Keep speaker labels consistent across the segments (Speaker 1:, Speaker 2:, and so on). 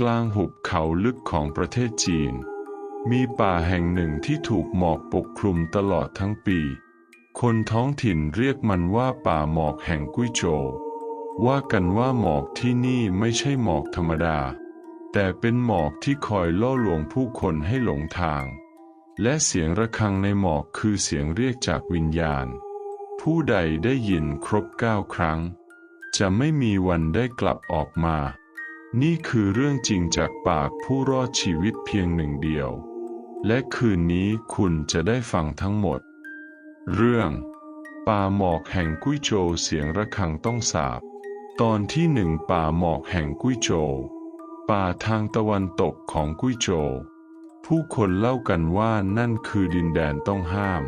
Speaker 1: กลางหุบเขาลึกของประเทศจีน มีป่าแห่งหนึ่งที่ถูกหมอกปกคลุมตลอดทั้งปี คนท้องถิ่นเรียกมันว่าป่าหมอกแห่งกุ้ยโจวว่ากันว่าหมอกที่นี่ไม่ใช่หมอกธรรมดา แต่เป็นหมอกที่คอยล่อลวงผู้คนให้หลงทาง และเสียงระฆังในหมอกคือเสียงเรียกจากวิญญาณ ผู้ใดได้ยินครบเก้าครั้ง จะไม่มีวันได้กลับออกมา นี่คือเรื่องจริงจากปากผู้รอดชีวิตเพียงหนึ่งเดียว และคืนนี้คุณจะได้ฟังทั้งหมด เรื่อง ป่าหมอกแห่งกุ้ยโจเสียงระฆังต้องสาบ ตอนที่หนึ่งป่าหมอกแห่งกุ้ยโจ ป่าทางตะวันตกของกุ้ยโจ ผู้คนเล่ากันว่านั่นคือดินแดนต้องห้าม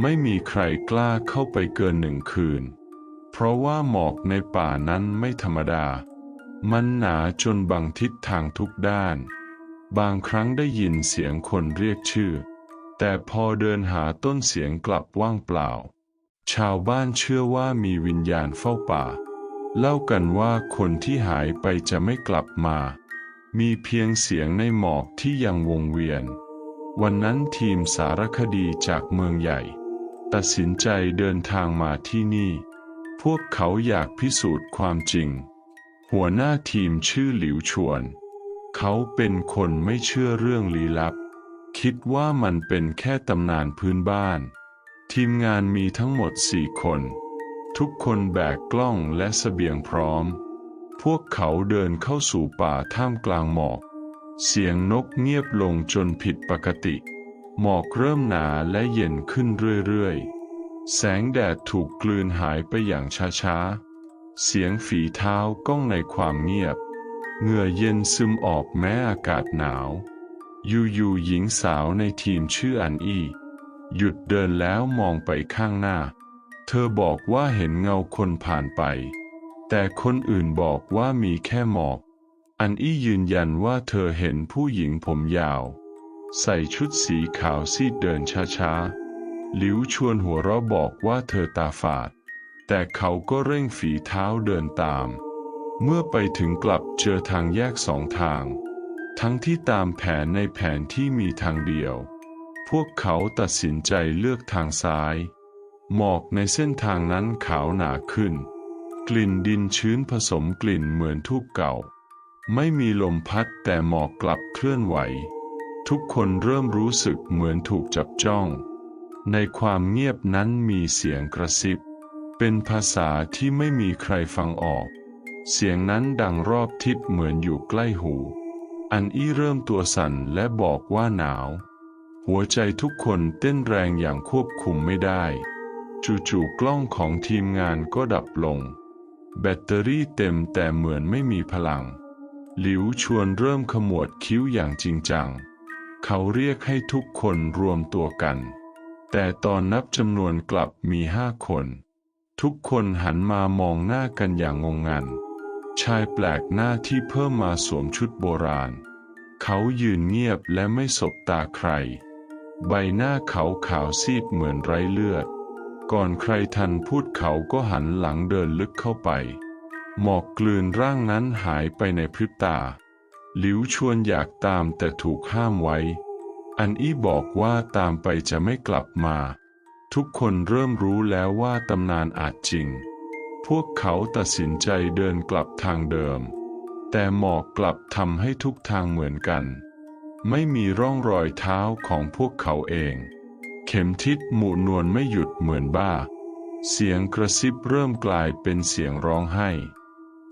Speaker 1: ไม่มีใครกล้าเข้าไปเกินหนึ่งคืน เพราะว่าหมอกในป่านั้นไม่ธรรมดา มันหนาจนบังทิศทางทุกด้าน บางครั้งได้ยินเสียงคนเรียกชื่อ แต่พอเดินหาต้นเสียงกลับว่างเปล่า ชาวบ้านเชื่อว่ามีวิญญาณเฝ้าป่า เล่ากันว่าคนที่หายไปจะไม่กลับมา มีเพียงเสียงในหมอกที่ยังวงเวียน วันนั้นทีมสารคดีจากเมืองใหญ่ ตัดสินใจเดินทางมาที่นี่ พวกเขาอยากพิสูจน์ความจริง หัวหน้าทีมชื่อหลิวชวน เขาเป็นคนไม่เชื่อเรื่องลี้ลับ คิดว่ามันเป็นแค่ตำนานพื้นบ้าน ทีมงานมีทั้งหมดสี่คน ทุกคนแบกกล้องและเสบียงพร้อม พวกเขาเดินเข้าสู่ป่าท่ามกลางหมอก เสียงนกเงียบลงจนผิดปกติ หมอกเริ่มหนาและเย็นขึ้นเรื่อยๆ แสงแดดถูกกลืนหายไปอย่างช้าๆ เสียงฝีเท้าก้องในความเงียบ เหงื่อเย็นซึมออกแม้อากาศหนาว อยู่ๆหญิงสาวในทีมชื่ออันอี้ หยุดเดินแล้วมองไปข้างหน้า เธอบอกว่าเห็นเงาคนผ่านไป แต่คนอื่นบอกว่ามีแค่หมอก อันอี้ยืนยันว่าเธอเห็นผู้หญิงผมยาว ใส่ชุดสีขาวซีดเดินช้าๆ หลิวชวนหัวเราะบอกว่าเธอตาฝาด แต่เขาก็เร่งฝีเท้าเดินตาม เมื่อไปถึงกลับเจอทางแยกสองทาง ทั้งที่ตามแผนในแผนที่มีทางเดียว พวกเขาตัดสินใจเลือกทางซ้าย หมอกในเส้นทางนั้นขาวหนาขึ้น กลิ่นดินชื้นผสมกลิ่นเหมือนทูบเก่า ไม่มีลมพัดแต่หมอกกลับเคลื่อนไหว ทุกคนเริ่มรู้สึกเหมือนถูกจับจ้อง ในความเงียบนั้นมีเสียงกระซิบ เป็นภาษาที่ไม่มีใครฟังออก เสียงนั้นดังรอบทิศเหมือนอยู่ใกล้หู อันอี้เริ่มตัวสั่นและบอกว่าหนาว หัวใจทุกคนเต้นแรงอย่างควบคุมไม่ได้ จู่ๆกล้องของทีมงานก็ดับลง แบตเตอรี่เต็มแต่เหมือนไม่มีพลัง หลิวชวนเริ่มขมวดคิ้วอย่างจริงจัง เขาเรียกให้ทุกคนรวมตัวกัน แต่ตอนนับจำนวนกลับมีห้าคน ทุกคนหันมามองหน้ากันอย่างงงงัน ชายแปลกหน้าที่เพิ่มมาสวมชุดโบราณ เขายืนเงียบและไม่สบตาใคร ใบหน้าเขาขาวซีดเหมือนไร้เลือด ก่อนใครทันพูดเขาก็หันหลังเดินลึกเข้าไป หมอกกลืนร่างนั้นหายไปในพริบตา หลิวชวนอยากตามแต่ถูกห้ามไว้ อันอี้บอกว่าตามไปจะไม่กลับมา ทุกคนเริ่มรู้แล้วว่าตำนานอาจจริง พวกเขาตัดสินใจเดินกลับทางเดิม แต่หมอกกลับทำให้ทุกทางเหมือนกัน ไม่มีร่องรอยเท้าของพวกเขาเอง เข็มทิศหมู่นวลไม่หยุดเหมือนบ้า เสียงกระซิบเริ่มกลายเป็นเสียงร้องไห้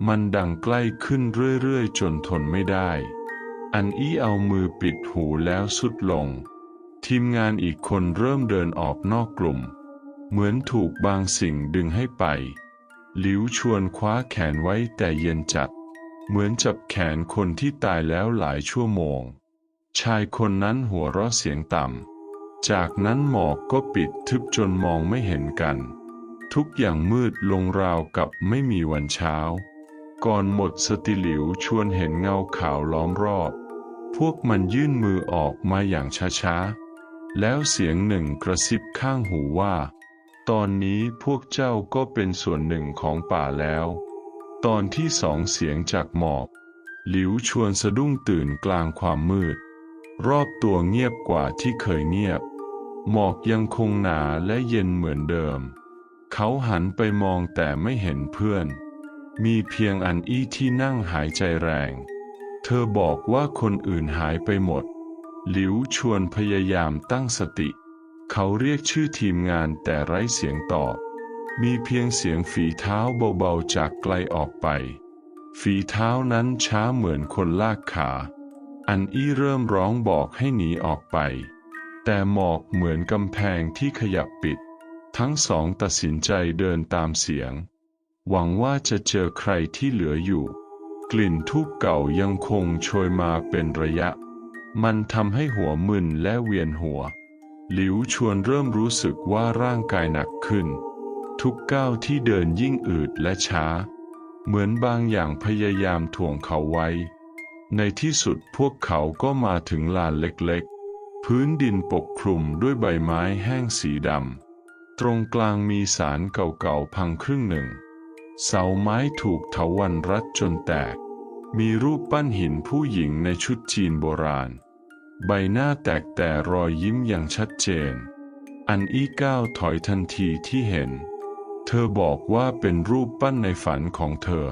Speaker 1: มันดังใกล้ขึ้นเรื่อยๆจนทนไม่ได้ อันอี้เอามือปิดหูแล้วสุดลง ทีมงานอีกคนเริ่มเดินออกนอกกลุ่ม เหมือนถูกบางสิ่งดึงให้ไป หลิวชวนคว้าแขนไว้แต่เย็นจัด เหมือนจับแขนคนที่ตายแล้วหลายชั่วโมง ชายคนนั้นหัวเราะเสียงต่ำ จากนั้นหมอกก็ปิดทึบจนมองไม่เห็นกัน ทุกอย่างมืดลงราวกับไม่มีวันเช้า ก่อนหมดสติหลิวชวนเห็นเงาขาวล้อมรอบ พวกมันยื่นมือออกมาอย่างช้าๆ แล้วเสียงหนึ่งกระซิบข้างหูว่า ตอนนี้พวกเจ้าก็เป็นส่วนหนึ่งของป่าแล้ว ตอนที่สองเสียงจากหมอกหลิวชวนสะดุ้งตื่นกลางความมืด รอบตัวเงียบกว่าที่เคยเงียบ หมอกยังคงหนาและเย็นเหมือนเดิม เขาหันไปมองแต่ไม่เห็นเพื่อน มีเพียงอันอี้ที่นั่งหายใจแรง เธอบอกว่าคนอื่นหายไปหมด หลิวชวนพยายามตั้งสติ เขาเรียกชื่อทีมงานแต่ไร้เสียงตอบ มีเพียงเสียงฝีเท้าเบาๆจากไกลออกไป ฝีเท้านั้นช้าเหมือนคนลากขา อันอี้เริ่มร้องบอกให้หนีออกไป แต่หมอกเหมือนกำแพงที่ขยับปิด ทั้งสองตัดสินใจเดินตามเสียง หวังว่าจะเจอใครที่เหลืออยู่ กลิ่นทูบเก่ายังคงโชยมาเป็นระยะ มันทำให้หัวมึนและเวียนหัว หลิวชวนเริ่มรู้สึกว่าร่างกายหนักขึ้น ทุกก้าวที่เดินยิ่งอืดและช้า เหมือนบางอย่างพยายามถ่วงเขาไว้ ในที่สุดพวกเขาก็มาถึงลานเล็กๆ พื้นดินปกคลุมด้วยใบไม้แห้งสีดำ ตรงกลางมีสารเก่าๆพังครึ่งหนึ่ง เสาไม้ถูกเถาวันรัดจนแตกมีรูปปั้นหินผู้หญิงในชุดจีนโบราณ ใบหน้าแตกแต่รอยยิ้มอย่างชัดเจน อันอี้ก้าวถอยทันทีที่เห็น เธอบอกว่าเป็นรูปปั้นในฝันของเธอ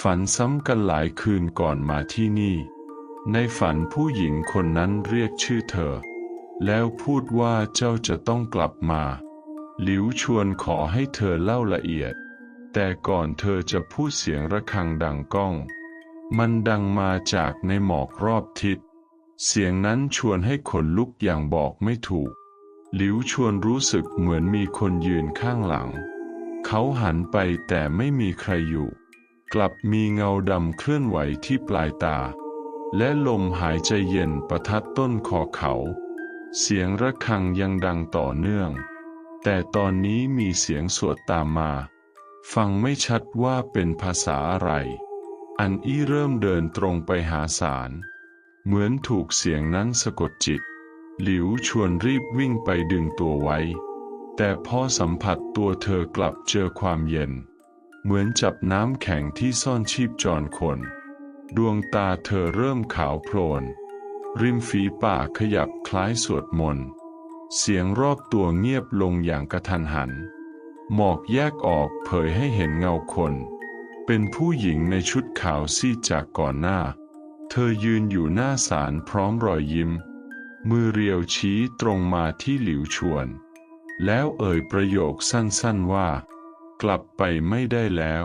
Speaker 1: ฝันซ้ำกันหลายคืนก่อนมาที่นี่ ในฝันผู้หญิงคนนั้นเรียกชื่อเธอ แล้วพูดว่าเจ้าจะต้องกลับมา หลิวชวนขอให้เธอเล่าละเอียด แต่ก่อนเธอจะพูดเสียงระฆังดังก้อง มันดังมาจากในหมอกรอบทิศ เสียงนั้นชวนให้ขนลุกอย่างบอกไม่ถูก หลิวชวนรู้สึกเหมือนมีคนยืนข้างหลัง เขาหันไปแต่ไม่มีใครอยู่ กลับมีเงาดำเคลื่อนไหวที่ปลายตา และลมหายใจเย็นประทัดต้นคอเขา เสียงระฆังยังดังต่อเนื่อง แต่ตอนนี้มีเสียงสวดตามมา ฟังไม่ชัดว่าเป็นภาษาอะไร อันอี้เริ่มเดินตรงไปหาสาร เหมือนถูกเสียงนั้นสะกดจิต หลิวชวนรีบวิ่งไปดึงตัวไว้ แต่พอสัมผัสตัวเธอกลับเจอความเย็น เหมือนจับน้ำแข็งที่ซ่อนชีพจรคน ดวงตาเธอเริ่มขาวโพลน ริมฝีปากขยับคล้ายสวดมนต์ เสียงรอบตัวเงียบลงอย่างกระทันหัน หมอกแยกออกเผยให้เห็นเงาคน เป็นผู้หญิงในชุดขาวซีดจากก่อนหน้า เธอยืนอยู่หน้าศาลพร้อมรอยยิ้ม มือเรียวชี้ตรงมาที่หลิวชวน แล้วเอ่ยประโยคสั้นๆว่า กลับไปไม่ได้แล้ว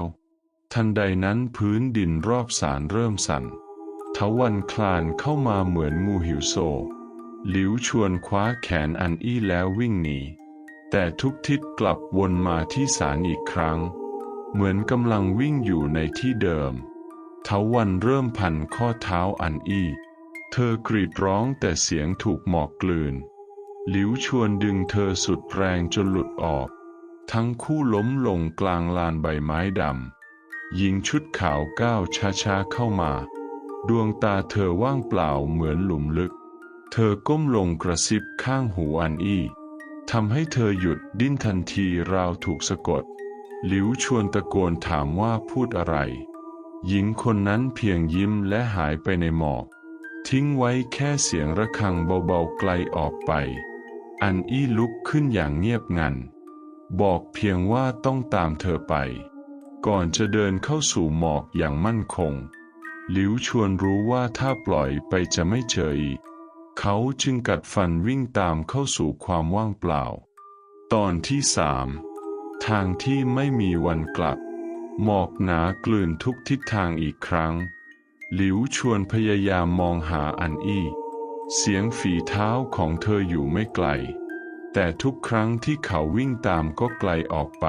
Speaker 1: ทันใดนั้นพื้นดินรอบศาลเริ่มสั่นทวันคลานเข้ามาเหมือนงูหิวโซ หลิวชวนคว้าแขนอันอี้แล้ววิ่งหนี แต่ทุกทิศกลับวนมาที่ศาลอีกครั้ง เหมือนกำลังวิ่งอยู่ในที่เดิม เทวันเริ่มพันข้อเท้าอันอี้ เธอกรีดร้องแต่เสียงถูกหมอกกลืน หลิวชวนดึงเธอสุดแรงจนหลุดออก ทั้งคู่ล้มลงกลางลานใบไม้ดำหญิงชุดขาวก้าวช้าๆเข้ามา ดวงตาเธอว่างเปล่าเหมือนหลุมลึก เธอก้มลงกระซิบข้างหูอันอี้ทำให้เธอหยุดดิ้นทันทีราวถูกสะกด หลิวชวนตะโกนถามว่าพูดอะไร หญิงคนนั้นเพียงยิ้มและหายไปในหมอก ทิ้งไว้แค่เสียงระฆังเบาๆไกลออกไป อันอี้ลุกขึ้นอย่างเงียบงัน บอกเพียงว่าต้องตามเธอไป ก่อนจะเดินเข้าสู่หมอกอย่างมั่นคง หลิวชวนรู้ว่าถ้าปล่อยไปจะไม่เจออีกเขาจึงกัดฟันวิ่งตามเข้าสู่ความว่างเปล่า ตอนที่สามทางที่ไม่มีวันกลับ หมอกหนากลืนทุกทิศทางอีกครั้ง หลิวชวนพยายามมองหาอันอี้ เสียงฝีเท้าของเธออยู่ไม่ไกล แต่ทุกครั้งที่เขาวิ่งตามก็ไกลออกไป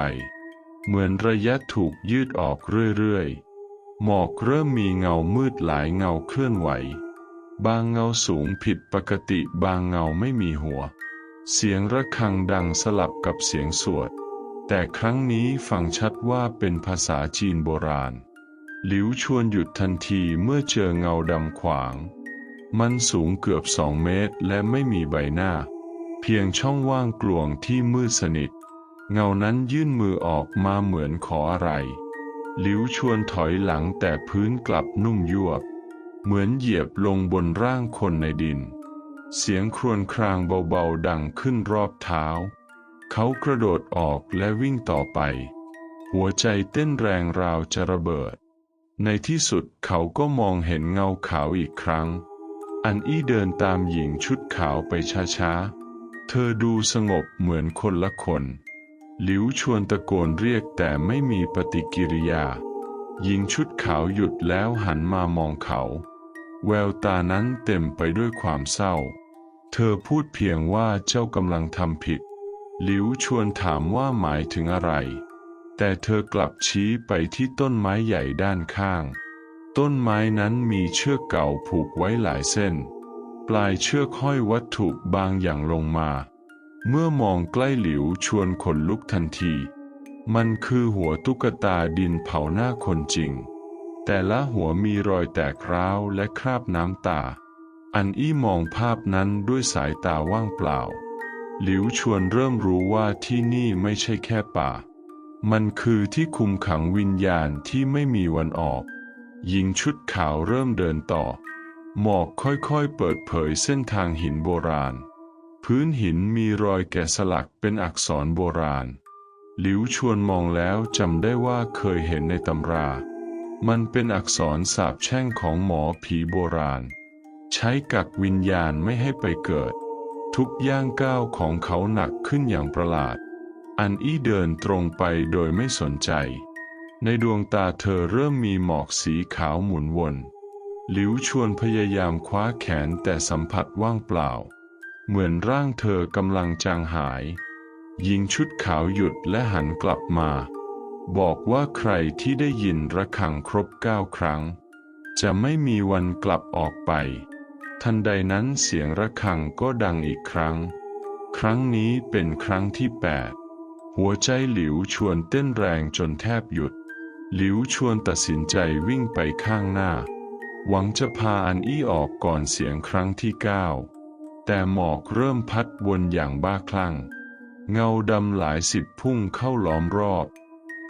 Speaker 1: เหมือนระยะถูกยืดออกเรื่อยๆ หมอกเริ่มมีเงามืดหลายเงาเคลื่อนไหว บางเงาสูงผิดปกติบางเงาไม่มีหัว เสียงระฆังดังสลับกับเสียงสวด แต่ครั้งนี้ฟังชัดว่าเป็นภาษาจีนโบราณ หลิวชวนหยุดทันทีเมื่อเจอเงาดำขวาง มันสูงเกือบสองเมตรและไม่มีใบหน้า เพียงช่องว่างกลวงที่มืดสนิท เงานั้นยื่นมือออกมาเหมือนขออะไร หลิวชวนถอยหลังแต่พื้นกลับนุ่มยวบ เหมือนเหยียบลงบนร่างคนในดิน เสียงครวญครางเบาๆดังขึ้นรอบเท้า เขากระโดดออกและวิ่งต่อไป หัวใจเต้นแรงราวจะระเบิด ในที่สุดเขาก็มองเห็นเงาขาวอีกครั้ง อันอี้เดินตามหญิงชุดขาวไปช้าๆ เธอดูสงบเหมือนคนละคน หลิวชวนตะโกนเรียกแต่ไม่มีปฏิกิริยา หญิงชุดขาวหยุดแล้วหันมามองเขา แววตานั้นเต็มไปด้วยความเศร้า เธอพูดเพียงว่าเจ้ากำลังทำผิด หลิวชวนถามว่าหมายถึงอะไร แต่เธอกลับชี้ไปที่ต้นไม้ใหญ่ด้านข้าง ต้นไม้นั้นมีเชือกเก่าผูกไว้หลายเส้น ปลายเชือกห้อยวัตถุบางอย่างลงมา เมื่อมองใกล้หลิวชวนขนลุกทันที มันคือหัวตุ๊กตาดินเผาหน้าคนจริง แต่ละหัวมีรอยแตกร้าวและคราบน้ำตา อันอี้มองภาพนั้นด้วยสายตาว่างเปล่า หลิวชวนเริ่มรู้ว่าที่นี่ไม่ใช่แค่ป่า มันคือที่คุมขังวิญญาณที่ไม่มีวันออก หญิงชุดขาวเริ่มเดินต่อ หมอกค่อยๆเปิดเผยเส้นทางหินโบราณ พื้นหินมีรอยแกะสลักเป็นอักษรโบราณ หลิวชวนมองแล้วจำได้ว่าเคยเห็นในตำรา มันเป็นอักษรสาบแช่งของหมอผีโบราณ ใช้กักวิญญาณไม่ให้ไปเกิด ทุกย่างก้าวของเขาหนักขึ้นอย่างประหลาด อันอี้เดินตรงไปโดยไม่สนใจ ในดวงตาเธอเริ่มมีหมอกสีขาวหมุนวนหลิวชวนพยายามคว้าแขนแต่สัมผัสว่างเปล่า เหมือนร่างเธอกำลังจางหาย หญิงชุดขาวหยุดและหันกลับมา บอกว่าใครที่ได้ยินระฆังครบเก้าครั้ง จะไม่มีวันกลับออกไป ทันใดนั้นเสียงระฆังก็ดังอีกครั้ง ครั้งนี้เป็นครั้งที่แปดหัวใจหลิวชวนเต้นแรงจนแทบหยุด หลิวชวนตัดสินใจวิ่งไปข้างหน้า หวังจะพาอันอี้ออกก่อนเสียงครั้งที่เก้าแต่หมอกเริ่มพัดวนอย่างบ้าคลั่ง เงาดำหลายสิบพุ่งเข้าล้อมรอบ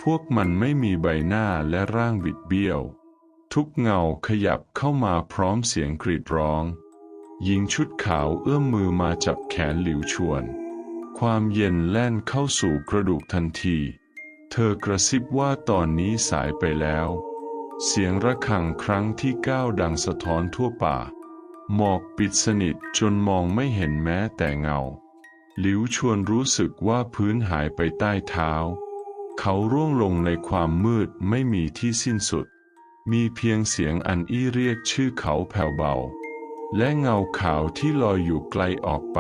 Speaker 1: พวกมันไม่มีใบหน้าและร่างบิดเบี้ยว ทุกเงาขยับเข้ามาพร้อมเสียงกรีดร้อง หญิงชุดขาวเอื้อมมือมาจับแขนหลิวชวน ความเย็นแล่นเข้าสู่กระดูกทันที เธอกระซิบว่าตอนนี้สายไปแล้ว เสียงระฆังครั้งที่เก้าดังสะท้อนทั่วป่า หมอกปิดสนิทจนมองไม่เห็นแม้แต่เงา หลิวชวนรู้สึกว่าพื้นหายไปใต้เท้า เขาร่วงลงในความมืดไม่มีที่สิ้นสุด มีเพียงเสียงอันอี้เรียกชื่อเขาแผ่วเบา และเงาขาวที่ลอยอยู่ไกลออกไป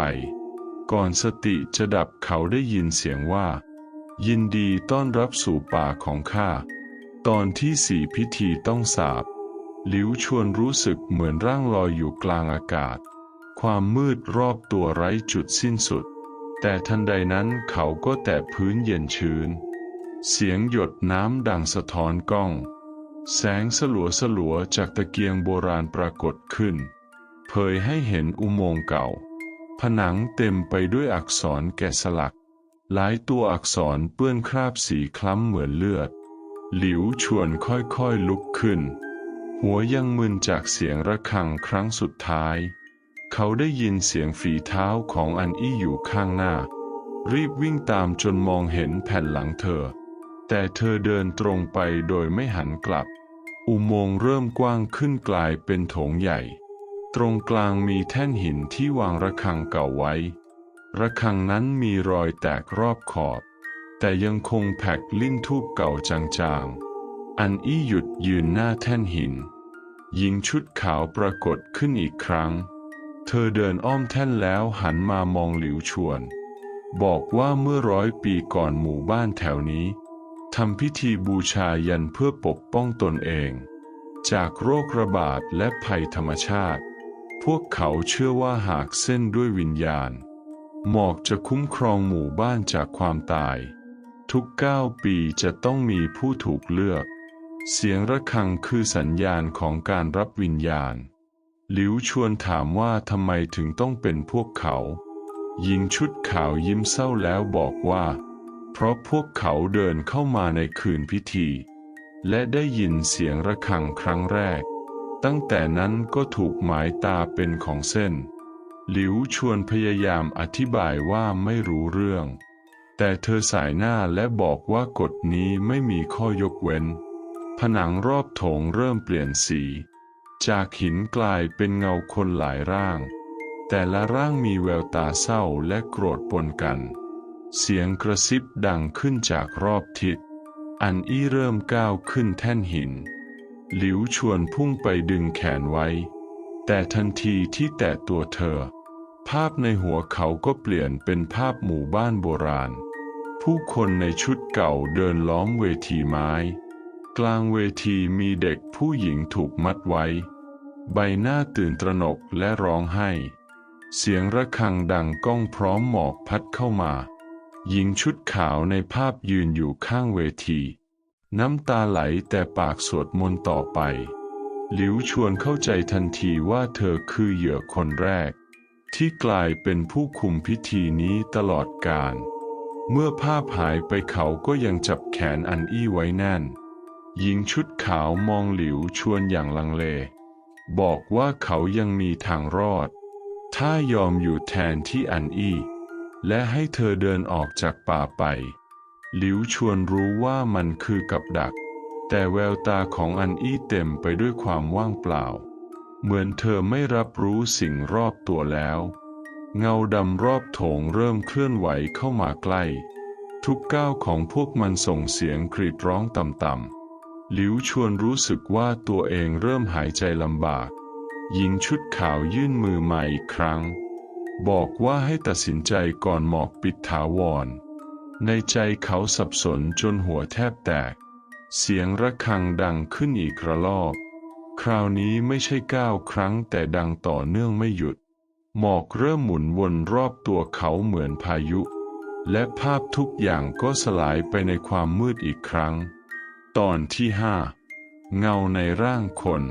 Speaker 1: ก่อนสติจะดับเขาได้ยินเสียงว่า ยินดีต้อนรับสู่ป่าของข้า ตอนที่สี่พิธีต้องสาบหลิวชวนรู้สึกเหมือนร่างลอยอยู่กลางอากาศ ความมืดรอบตัวไร้จุดสิ้นสุด แต่ทันใดนั้นเขาก็แตะพื้นเย็นชื้น เสียงหยดน้ำดังสะท้อนกล้อง แสงสลัวสลัวจากตะเกียงโบราณปรากฏขึ้น เผยให้เห็นอุโมงค์เก่า ผนังเต็มไปด้วยอักษรแกะสลัก หลายตัวอักษรเปื้อนคราบสีคล้ำเหมือนเลือด หลิวชวนค่อยๆลุกขึ้น หัวยังมึนจากเสียงระฆังครั้งสุดท้าย เขาได้ยินเสียงฝีเท้าของอันอี้อยู่ข้างหน้า รีบวิ่งตามจนมองเห็นแผ่นหลังเธอ แต่เธอเดินตรงไปโดยไม่หันกลับอุโมงค์เริ่มกว้างขึ้นกลายเป็นโถงใหญ่ ตรงกลางมีแท่นหินที่วางระฆังเก่าไว้ ระฆังนั้นมีรอยแตกรอบขอบ แต่ยังคงแผกลิ้นทูบเก่าจางๆ อันอี้หยุดยืนหน้าแท่นหิน หญิงชุดขาวปรากฏขึ้นอีกครั้ง เธอเดินอ้อมแท่นแล้วหันมามองหลิวชวน บอกว่าเมื่อร้อยปีก่อนหมู่บ้านแถวนี้ทำพิธีบูชายันเพื่อปกป้องตนเอง จากโรคระบาดและภัยธรรมชาติ พวกเขาเชื่อว่าหากเส้นด้วยวิญญาณ หมอกจะคุ้มครองหมู่บ้านจากความตาย ทุกเก้าปีจะต้องมีผู้ถูกเลือก เสียงระฆังคือสัญญาณของการรับวิญญาณ หลิวชวนถามว่าทำไมถึงต้องเป็นพวกเขา หญิงชุดขาวยิ้มเศร้าแล้วบอกว่า เพราะพวกเขาเดินเข้ามาในคืนพิธี และได้ยินเสียงระฆังครั้งแรก ตั้งแต่นั้นก็ถูกหมายตาเป็นของเส้น หลิวชวนพยายามอธิบายว่าไม่รู้เรื่อง แต่เธอสายหน้าและบอกว่ากฎนี้ไม่มีข้อยกเว้น ผนังรอบโถงเริ่มเปลี่ยนสี จากหินกลายเป็นเงาคนหลายร่าง แต่ละร่างมีแววตาเศร้าและโกรธปนกัน เสียงกระซิบดังขึ้นจากรอบทิศ อันอี้เริ่มก้าวขึ้นแท่นหิน หลิวชวนพุ่งไปดึงแขนไว้ แต่ทันทีที่แตะตัวเธอ ภาพในหัวเขาก็เปลี่ยนเป็นภาพหมู่บ้านโบราณ ผู้คนในชุดเก่าเดินล้อมเวทีไม้ กลางเวทีมีเด็กผู้หญิงถูกมัดไว้ ใบหน้าตื่นตระหนกและร้องไห้ เสียงระฆังดังก้องพร้อมหมอกพัดเข้ามา หญิงชุดขาวในภาพยืนอยู่ข้างเวที น้ำตาไหลแต่ปากสวดมนต์ต่อไป หลิวชวนเข้าใจทันทีว่าเธอคือเหยื่อคนแรก ที่กลายเป็นผู้คุมพิธีนี้ตลอดกาลเมื่อภาพหายไปเขาก็ยังจับแขนอันอี้ไว้แน่น หญิงชุดขาวมองหลิวชวนอย่างลังเล บอกว่าเขายังมีทางรอด ถ้ายอมอยู่แทนที่อันอี้ และให้เธอเดินออกจากป่าไป หลิวชวนรู้ว่ามันคือกับดัก แต่แววตาของอันอี้เต็มไปด้วยความว่างเปล่า เหมือนเธอไม่รับรู้สิ่งรอบตัวแล้ว เงาดำรอบโถงเริ่มเคลื่อนไหวเข้ามาใกล้ ทุกก้าวของพวกมันส่งเสียงกรีดร้องต่ำๆหลิวชวนรู้สึกว่าตัวเองเริ่มหายใจลำบาก หญิงชุดขาวยื่นมือมาอีกครั้ง บอกว่าให้ตัดสินใจก่อนหมอกปิดถาวร ในใจเขาสับสนจนหัวแทบแตก เสียงระฆังดังขึ้นอีกระลอก คราวนี้ไม่ใช่ก้าวครั้งแต่ดังต่อเนื่องไม่หยุด หมอกเริ่มหมุนวนรอบตัวเขาเหมือนพายุ และภาพทุกอย่างก็สลายไปในความมืดอีกครั้ง ตอนที่ห้าเงาในร่างคน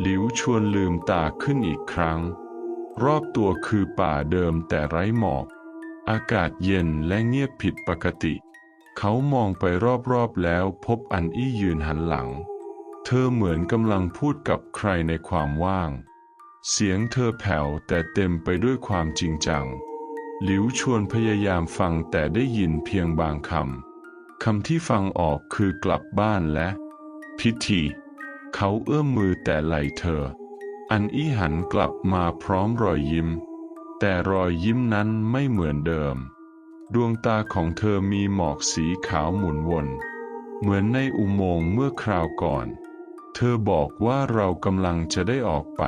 Speaker 1: หลิวชวนลืมตาขึ้นอีกครั้ง รอบตัวคือป่าเดิมแต่ไร้หมอก อากาศเย็นและเงียบผิดปกติ เขามองไปรอบๆแล้วพบอันอี้ยืนหันหลัง เธอเหมือนกำลังพูดกับใครในความว่าง เสียงเธอแผ่วแต่เต็มไปด้วยความจริงจัง หลิวชวนพยายามฟังแต่ได้ยินเพียงบางคำ คำที่ฟังออกคือกลับบ้านและ พิธี เขาเอื้อมมือแต่ไหลเธอ อันอี้หันกลับมาพร้อมรอยยิ้ม แต่รอยยิ้มนั้นไม่เหมือนเดิม ดวงตาของเธอมีหมอกสีขาวหมุนวน เหมือนในอุโมงค์เมื่อคราวก่อน เธอบอกว่าเรากำลังจะได้ออกไป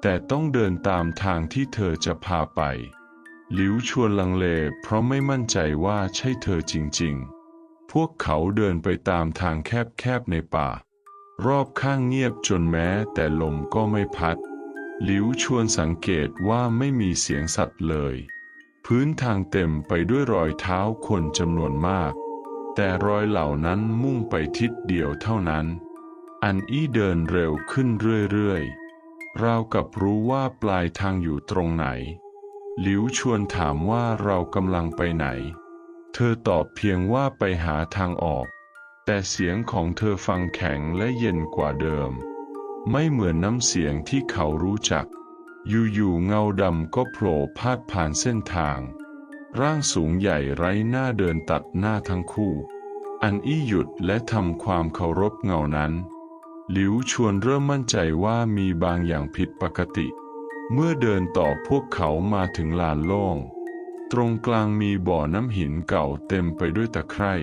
Speaker 1: แต่ต้องเดินตามทางที่เธอจะพาไป หลิวชวนลังเลเพราะไม่มั่นใจว่าใช่เธอจริง ๆ พวกเขาเดินไปตามทางแคบๆในป่า รอบข้างเงียบจนแม้แต่ลมก็ไม่พัด หลิวชวนสังเกตว่าไม่มีเสียงสัตว์เลย พื้นทางเต็มไปด้วยรอยเท้าคนจำนวนมาก แต่รอยเหล่านั้นมุ่งไปทิศเดียวเท่านั้น อันอี้เดินเร็วขึ้นเรื่อยๆราวกับรู้ว่าปลายทางอยู่ตรงไหน หลิวชวนถามว่าเรากำลังไปไหน เธอตอบเพียงว่าไปหาทางออก แต่เสียงของเธอฟังแข็งและเย็นกว่าเดิม ไม่เหมือนน้ำเสียงที่เขารู้จัก อยู่ๆเงาดำก็โผล่พาดผ่านเส้นทาง ร่างสูงใหญ่ไร้หน้าเดินตัดหน้าทั้งคู่ อันอี้หยุดและทำความเคารพเงานั้นหลิวชวนเริ่มมั่นใจว่ามีบางอย่างผิดปกติ เมื่อเดินต่อพวกเขามาถึงลานโล่ง ตรงกลางมีบ่อน้ำหินเก่าเต็มไปด้วยตะไคร่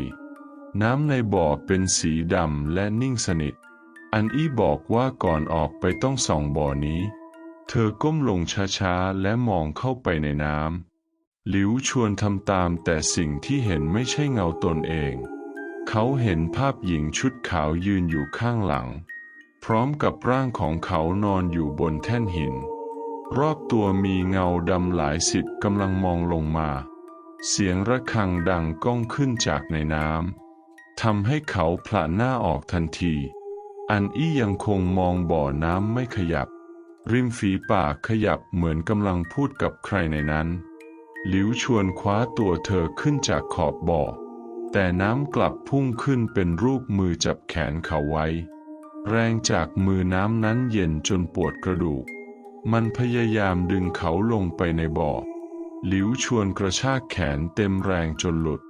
Speaker 1: น้ำในบ่อเป็นสีดำและนิ่งสนิท อันอี้บอกว่าก่อนออกไปต้องส่องบ่อนี้ เธอก้มลงช้าๆ และมองเข้าไปในน้ำหลิวชวนทำตามแต่สิ่งที่เห็นไม่ใช่เงาตนเอง เขาเห็นภาพหญิงชุดขาวยืนอยู่ข้างหลัง พร้อมกับร่างของเขานอนอยู่บนแท่นหิน รอบตัวมีเงาดำหลายสิบกำลังมองลงมา เสียงระฆังดังก้องขึ้นจากในน้ำทำให้เขาผละหน้าออกทันที อันอี้ยังคงมองบ่อน้ำไม่ขยับ ริมฝีปากขยับเหมือนกำลังพูดกับใครในนั้น หลิวชวนคว้าตัวเธอขึ้นจากขอบบ่อ แต่น้ำกลับพุ่งขึ้นเป็นรูปมือจับแขนเขาไว้ แรงจากมือน้ำนั้นเย็นจนปวดกระดูก มันพยายามดึงเขาลงไปในบ่อ หลิวชวนกระชากแขนเต็มแรงจนหลุด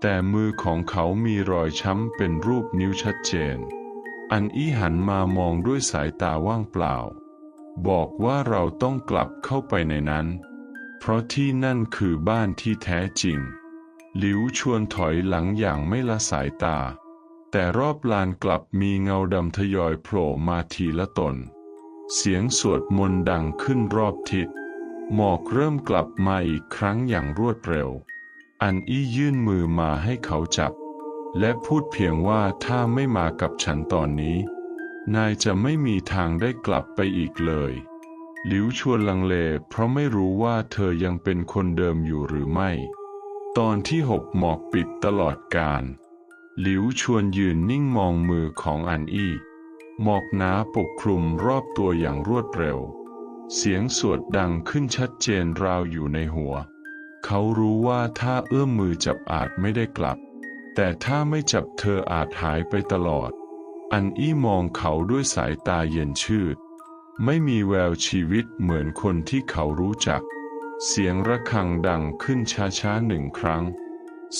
Speaker 1: แต่มือของเขามีรอยช้ำเป็นรูปนิ้วชัดเจน อันอี้หันมามองด้วยสายตาว่างเปล่า บอกว่าเราต้องกลับเข้าไปในนั้น เพราะที่นั่นคือบ้านที่แท้จริง หลิวชวนถอยหลังอย่างไม่ละสายตา แต่รอบลานกลับมีเงาดำทยอยโผล่มาทีละตน เสียงสวดมนต์ดังขึ้นรอบทิศหมอกเริ่มกลับมาอีกครั้งอย่างรวดเร็ว อันอี้ยื่นมือมาให้เขาจับ และพูดเพียงว่าถ้าไม่มากับฉันตอนนี้ นายจะไม่มีทางได้กลับไปอีกเลย หลิวชวนลังเลเพราะไม่รู้ว่าเธอยังเป็นคนเดิมอยู่หรือไม่ ตอนที่หกหมอกปิดตลอดการ หลิวชวนยืนนิ่งมองมือของอันอี้ หมอกหนาปกคลุมรอบตัวอย่างรวดเร็ว เสียงสวดดังขึ้นชัดเจนราวอยู่ในหัว เขารู้ว่าถ้าเอื้อมมือจับอาจไม่ได้กลับ แต่ถ้าไม่จับเธออาจหายไปตลอด อันอี้มองเขาด้วยสายตาเย็นชืด ไม่มีแววชีวิตเหมือนคนที่เขารู้จัก เสียงระฆังดังขึ้นช้าๆหนึ่งครั้ง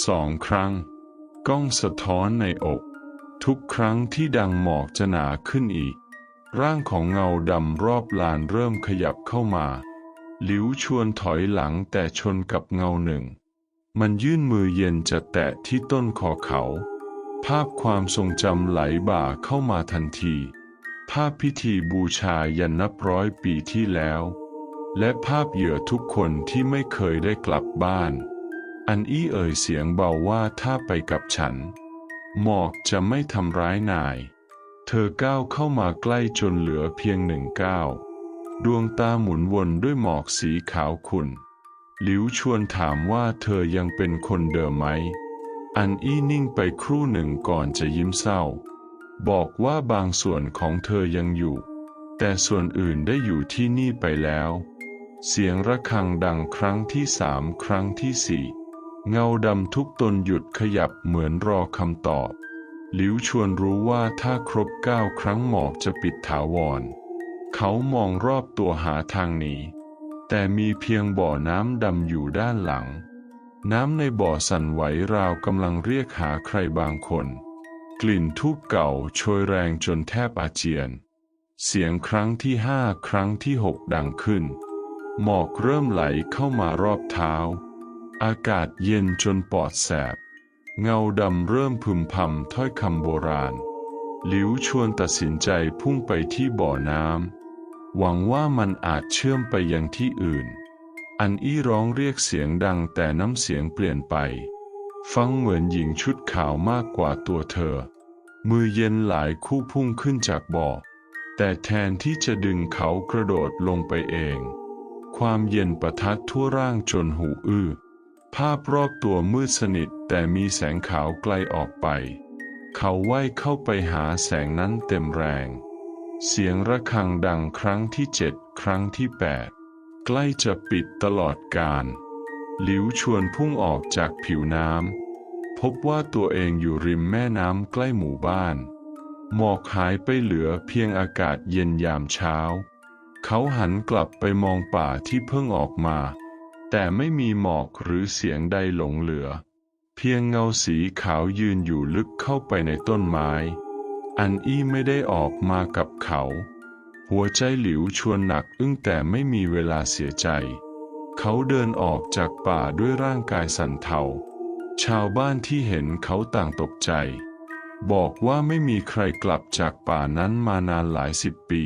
Speaker 1: สองครั้ง ก้องสะท้อนในอก ทุกครั้งที่ดังหมอกจะหนาขึ้นอีก ร่างของเงาดำรอบลานเริ่มขยับเข้ามา หลิวชวนถอยหลังแต่ชนกับเงาหนึ่ง มันยื่นมือเย็นจะแตะที่ต้นคอเขา ภาพความทรงจำไหลบ่าเข้ามาทันที ภาพพิธีบูชายันนับร้อยปีที่แล้ว และภาพเหยื่อทุกคนที่ไม่เคยได้กลับบ้าน อันอี้เอ่ยเสียงเบาว่าถ้าไปกับฉัน หมอกจะไม่ทำร้ายนาย เธอก้าวเข้ามาใกล้จนเหลือเพียงหนึ่งก้าวดวงตาหมุนวนด้วยหมอกสีขาวขุ่น หลิวชวนถามว่าเธอยังเป็นคนเดิมไหม อันอี้นิ่งไปครู่หนึ่งก่อนจะยิ้มเศร้า บอกว่าบางส่วนของเธอยังอยู่ แต่ส่วนอื่นได้อยู่ที่นี่ไปแล้ว เสียงระฆังดังครั้งที่สามครั้งที่สี่เงาดำทุกตนหยุดขยับเหมือนรอคำตอบ หลิวชวนรู้ว่าถ้าครบเก้าครั้งหมอกจะปิดถาวร เขามองรอบตัวหาทางหนี แต่มีเพียงบ่อน้ำดำอยู่ด้านหลัง น้ำในบ่อสั่นไหวราวกำลังเรียกหาใครบางคน กลิ่นทูบเก่าโชยแรงจนแทบอาเจียน เสียงครั้งที่ห้าครั้งที่หกดังขึ้น หมอกเริ่มไหลเข้ามารอบเท้า อากาศเย็นจนปอดแสบ เงาดำเริ่มพึมพำถ้อยคำโบราณหลิวชวนตัดสินใจพุ่งไปที่บ่อน้ำ หวังว่ามันอาจเชื่อมไปยังที่อื่น อันอี้ร้องเรียกเสียงดังแต่น้ำเสียงเปลี่ยนไป ฟังเหมือนหญิงชุดขาวมากกว่าตัวเธอ มือเย็นหลายคู่พุ่งขึ้นจากบ่อ แต่แทนที่จะดึงเขากระโดดลงไปเอง ความเย็นประทัดทั่วร่างจนหูอื้อ ภาพรอบตัวมืดสนิทแต่มีแสงขาวไกลออกไป เขาว่ายเข้าไปหาแสงนั้นเต็มแรง เสียงระฆังดังครั้งที่เจ็ดครั้งที่แปดใกล้จะปิดตลอดการหลิวชวนพุ่งออกจากผิวน้ำพบว่าตัวเองอยู่ริมแม่น้ำใกล้หมู่บ้าน หมอกหายไปเหลือเพียงอากาศเย็นยามเช้า เขาหันกลับไปมองป่าที่เพิ่งออกมา แต่ไม่มีหมอกหรือเสียงใดหลงเหลือ เพียงเงาสีขาวยืนอยู่ลึกเข้าไปในต้นไม้ อันอี้ไม่ได้ออกมากับเขา หัวใจหลิวชวนหนักอึ้งแต่ไม่มีเวลาเสียใจ เขาเดินออกจากป่าด้วยร่างกายสั่นเทา ชาวบ้านที่เห็นเขาต่างตกใจ บอกว่าไม่มีใครกลับจากป่านั้นมานานหลายสิบปี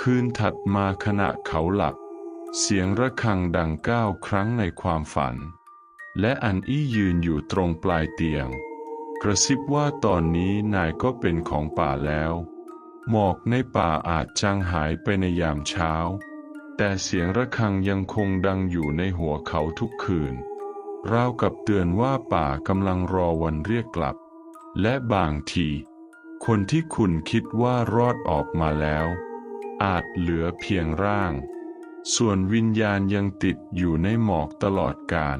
Speaker 1: คืนถัดมาขณะเขาหลับ เสียงระฆังดังเก้าครั้งในความฝัน และอันอี้ยืนอยู่ตรงปลายเตียง กระซิบว่าตอนนี้นายก็เป็นของป่าแล้ว หมอกในป่าอาจจางหายไปในยามเช้า แต่เสียงระฆังยังคงดังอยู่ในหัวเขาทุกคืนราวกับเตือนว่าป่ากำลังรอวันเรียกกลับ และบางที คนที่คุณคิดว่ารอดออกมาแล้ว อาจเหลือเพียงร่าง ส่วนวิญญาณยังติดอยู่ในหมอกตลอดกาล